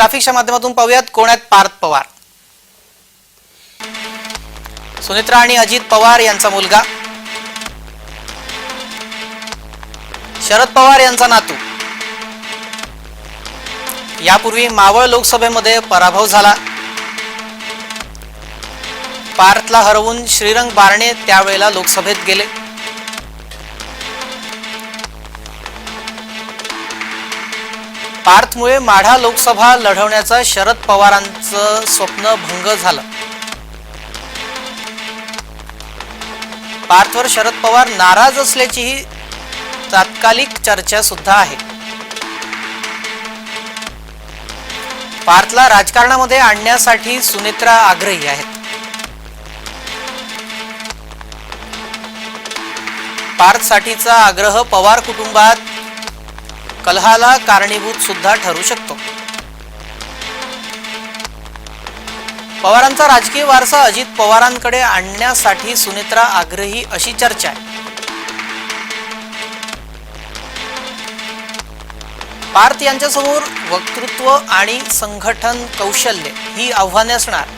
ट्राफिकच्या माध्यमातून पाहूयात कोण आहेत पार्थ पवार. सुनित्रा आणि अजित पवार यांचा मुलगा. शरद पवार यांचा नातू. यापूर्वी मावळ लोकसभेमध्ये पराभव झाला. पार्थला हरवून श्रीरंग बारणे त्यावेळेला लोकसभेत गेले. पार्थमुळे माढा लोकसभा लढवण्याचं शरद पवारांचं स्वप्न भंग झालं. पार्थवर शरद पवार नाराज असल्याचीही तात्कालिक चर्चा सुद्धा आहे. पार्थला राजकारणामध्ये आणण्यासाठी सुनेत्रा आग्रही आहेत. पार्थसाठीचा आग्रह पवार कुटुंबात कलहाला कारणीभूत सुद्धा ठरू शकतो. पवारांचा राजकीय वारसा अजित पवारांकडे आणण्यासाठी सुनेत्रा आग्रही अशी चर्चा आहे. पार्थ यांच्यासमोर वक्तृत्व आणि संघटन कौशल्य ही आव्हाने असणार.